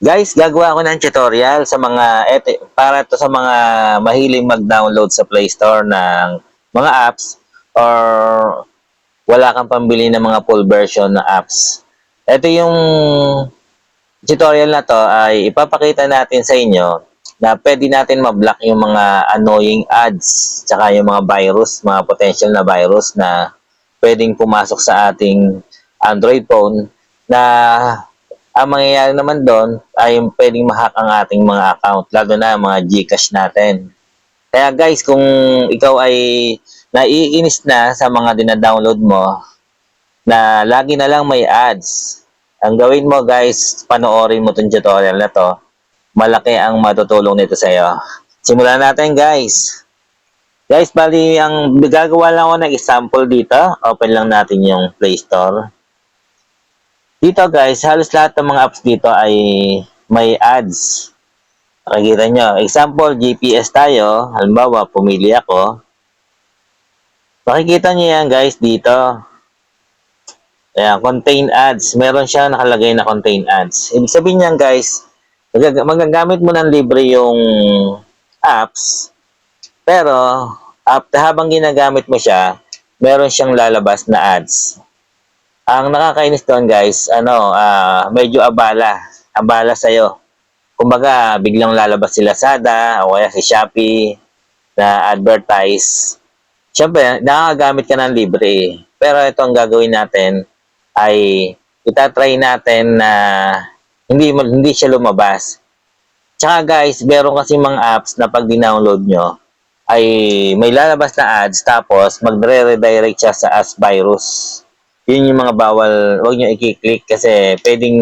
Guys, gagawa ako ng tutorial sa mga eto, para to sa mga mahiling mag-download sa Play Store ng mga apps or wala kang pambili ng mga full version na apps. Ito yung tutorial na to ay ipapakita natin sa inyo na pwede natin ma-block yung mga annoying ads tsaka yung mga virus, mga potential na virus na pwedeng pumasok sa ating Android phone na ang mangyayari naman doon ay pwedeng mahack ang ating mga account, lalo na mga Gcash natin. Kaya guys, kung ikaw ay naiinis na sa mga dinadownload mo, na lagi na lang may ads, ang gawin mo guys, panoorin mo itong tutorial na to, malaki ang matutulong nito sa iyo. Simulan natin guys. Guys, bali, ang gagawa lang ako ng example dito. Open lang natin yung Play Store. Dito guys, halos lahat ng mga apps dito ay may ads. Makikita nyo. Example, GPS tayo. Halimbawa, pumili ako. Makikita nyo yan guys dito. Ayan, contain ads. Meron siya nakalagay na contain ads. Ibig sabihin niyan guys, magag- magagamit mo ng libre yung apps. Pero, habang ginagamit mo siya, meron siyang lalabas na ads. Ang nakakainis doon guys, ano, ah, medyo abala. Abala sa'yo. Kumbaga, biglang lalabas si Lazada o kaya si Shopee na advertise. Siyempre, nakakagamit ka ng libre. Pero ito ang gagawin natin ay itatry natin na hindi hindi siya lumabas. Tsaka guys, meron kasi mga apps na pag dinownload nyo, ay may lalabas na ads tapos magre-redirect siya sa as virus. Yun yung mga bawal, huwag nyo i-click kasi pwedeng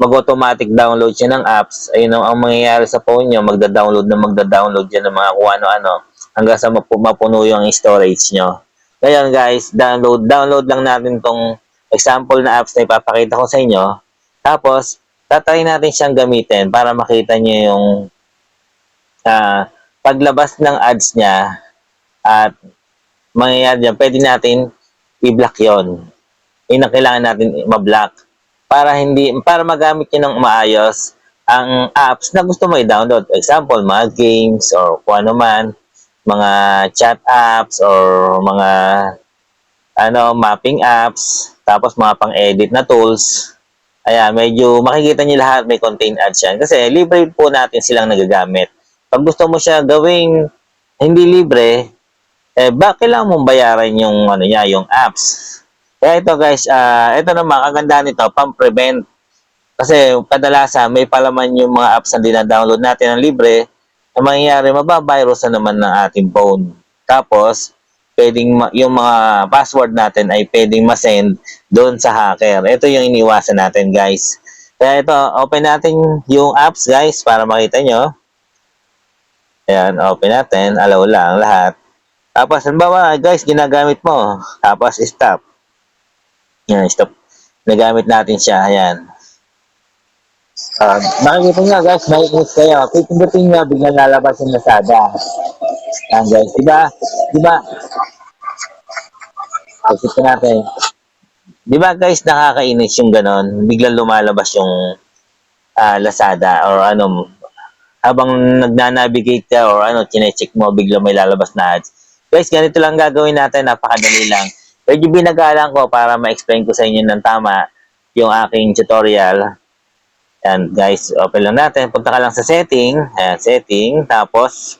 mag-automatic download siya ng apps. Ayun ang, ang mangyayari sa phone nyo, magda-download na magda-download yan ng mga kung ano-ano hanggang sa mapu- mapuno yung storage nyo. Ngayon guys, download, download lang natin tong example na apps na ipapakita ko sa inyo. Tapos, tatry natin siyang gamitin para makita nyo yung ah, paglabas ng ads niya at mangyayari dyan, pwede natin i-block yon. Yun ang kailangan natin ma-block para hindi para magamit niyo ng maayos ang apps na gusto mo i-download. Example, mga games or kung ano man, mga chat apps or mga ano, mapping apps, tapos mga pang-edit na tools. Ayan, medyo makikita niyo lahat may contain ads yan. Kasi libre po natin silang nagagamit. Pag gusto mo siya gawing hindi libre, eh, ba, kailangan mong bayaran yung, ano niya, yung apps. Kaya ito guys, ah ito naman, kagandahan nito, pang-prevent. Kasi kadalasan may palaman yung mga apps na dinadownload natin ng libre, ang mangyayari, mabavirus na naman ng ating phone. Tapos, pwedeng yung mga password natin ay pwedeng ma-send doon sa hacker. Ito yung iniwasan natin guys. Kaya ito, open natin yung apps guys para makita nyo. Ayan, open natin. Allow lang lahat. Tapos, halimbawa, guys, ginagamit mo. Tapos, stop. Yan, stop. Nagamit natin siya. Ayan. Uh, makikita nyo, guys, makikita kayo. Pipindutin nyo, biglang lalabas yung Lazada. Ayan, guys. Diba? Diba? Exit natin. Diba, guys, nakakainis yung ganon. Biglang lumalabas yung ah, Lazada or ano, habang nagnanavigate ka or ano, chinecheck mo, biglang may lalabas na ads. Guys, ganito lang gagawin natin, napakadali lang. Medyo binagalan ko para ma-explain ko sa inyo ng tama yung aking tutorial. And guys, open lang natin. Punta ka lang sa setting. Ayan, setting. Tapos,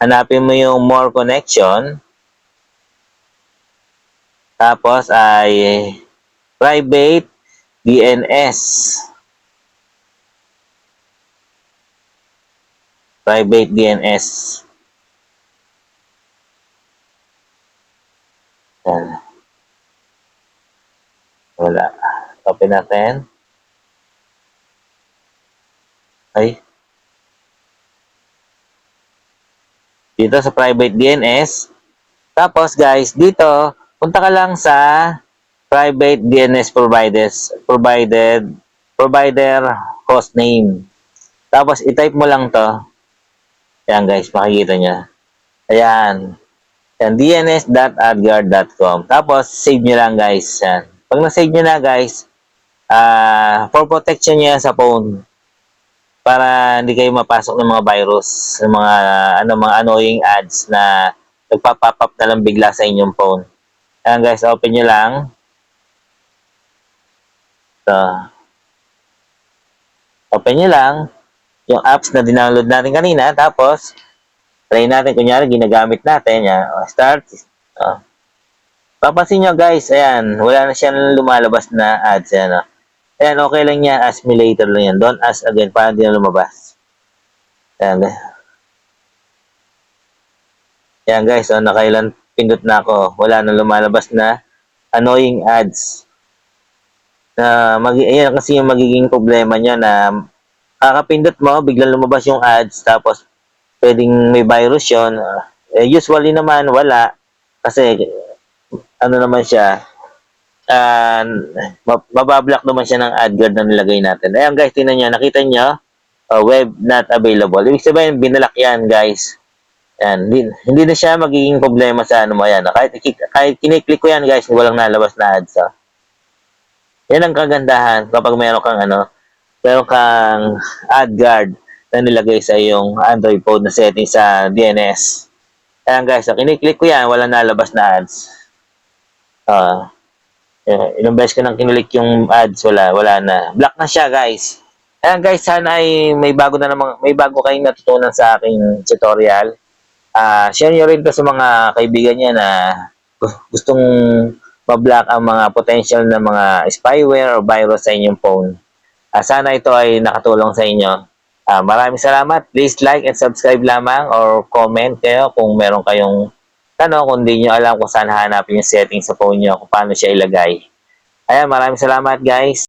hanapin mo yung more connection. Tapos ay private DNS. Private DNS. Yan. Wala. Open natin. Ay. Dito sa private DNS. Tapos guys, dito, punta ka lang sa private DNS providers, provided, provider host name. Tapos, i-type mo lang to. Ayan guys, makikita niya. Ayan. Yan, dns.adguard.com. Tapos, save nyo lang guys. Yan. Pag na-save nyo na guys, ah for protection nyo yan sa phone. para hindi kayo mapasok ng mga virus, ng mga ano mga annoying ads na nagpa-pop up na lang bigla sa inyong phone. Ayan guys, open nyo lang. So, open nyo lang yung apps na dinownload natin kanina. Tapos, try natin. Kunyari, ginagamit natin. Yan. O, start. O. Papansin nyo guys, ayan, wala na siyang lumalabas na ads. Ayan, o. Ayan, okay lang yan. Ask me later lang yan. Don't ask again para hindi na lumabas. Ayan. Ayan guys, oh, nakailan pindot na ako. Wala na lumalabas na annoying ads. Na mag ayan kasi yung magiging problema niya na kakapindot mo, biglang lumabas yung ads tapos pwedeng may virus yun. Eh, usually naman wala kasi ano naman siya uh, mabablock naman siya ng ad guard na nilagay natin. Ayan guys, tingnan niyo, nakita niyo uh, web not available. Ibig sabihin, binalak yan guys. Yan, hindi, hindi na siya magiging problema sa ano mo yan. Kahit, kahit kiniklik ko yan guys, walang nalabas na ads. So. Yan ang kagandahan kapag meron kang ano, meron kang ad guard na nilagay sa iyong Android phone na setting sa DNS. Ayan guys, so kiniklik ko yan, walang nalabas na ads. Uh, ilang beses ko nang kinilik yung ads, wala, wala na. Black na siya guys. Ayan guys, sana ay may bago na namang, may bago kayong natutunan sa aking tutorial. Uh, share nyo rin to sa mga kaibigan niya na gustong ma-block ang mga potential na mga spyware o virus sa inyong phone. Uh, sana ito ay nakatulong sa inyo. Uh, maraming salamat. Please like and subscribe lamang or comment kayo kung meron kayong tanong kung hindi nyo alam kung saan hanapin yung setting sa phone nyo, kung paano siya ilagay. Ayan, maraming salamat guys.